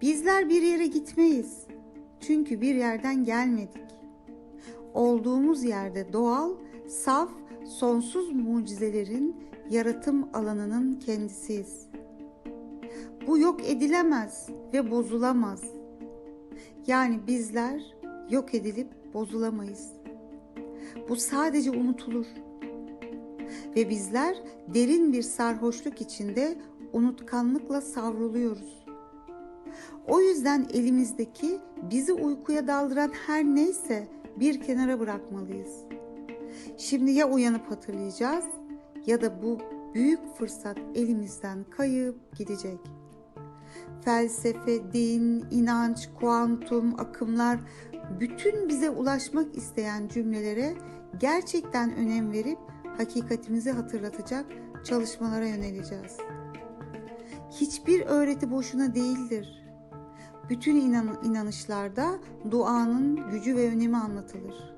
Bizler bir yere gitmeyiz. Çünkü bir yerden gelmedik. Olduğumuz yerde doğal, saf, sonsuz mucizelerin yaratım alanının kendisiyiz. Bu yok edilemez ve bozulamaz. Yani bizler yok edilip bozulamayız. Bu sadece unutulur. Ve bizler derin bir sarhoşluk içinde unutkanlıkla savruluyoruz. O yüzden elimizdeki bizi uykuya daldıran her neyse bir kenara bırakmalıyız. Şimdi ya uyanıp hatırlayacağız ya da bu büyük fırsat elimizden kayıp gidecek. Felsefe, din, inanç, kuantum, akımlar bütün bize ulaşmak isteyen cümlelere gerçekten önem verip hakikatimizi hatırlatacak çalışmalara yöneleceğiz. Hiçbir öğreti boşuna değildir. Bütün inan- inanışlarda duanın gücü ve önemi anlatılır.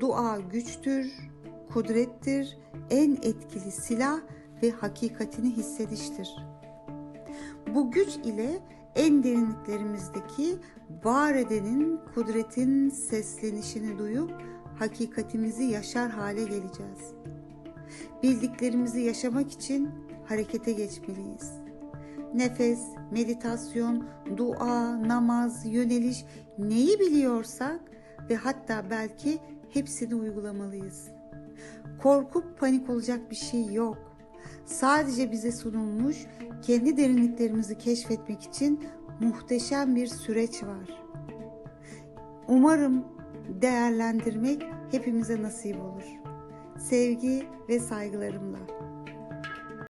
Dua güçtür, kudrettir, en etkili silah ve hakikatini hissediştir. Bu güç ile en derinliklerimizdeki var edenin kudretin seslenişini duyup hakikatimizi yaşar hale geleceğiz. Bildiklerimizi yaşamak için harekete geçmeliyiz. Nefes, meditasyon, dua, namaz, yöneliş neyi biliyorsak ve hatta belki hepsini uygulamalıyız. Korkup panik olacak bir şey yok. Sadece bize sunulmuş kendi derinliklerimizi keşfetmek için muhteşem bir süreç var. Umarım değerlendirmek hepimize nasip olur. Sevgi ve saygılarımla.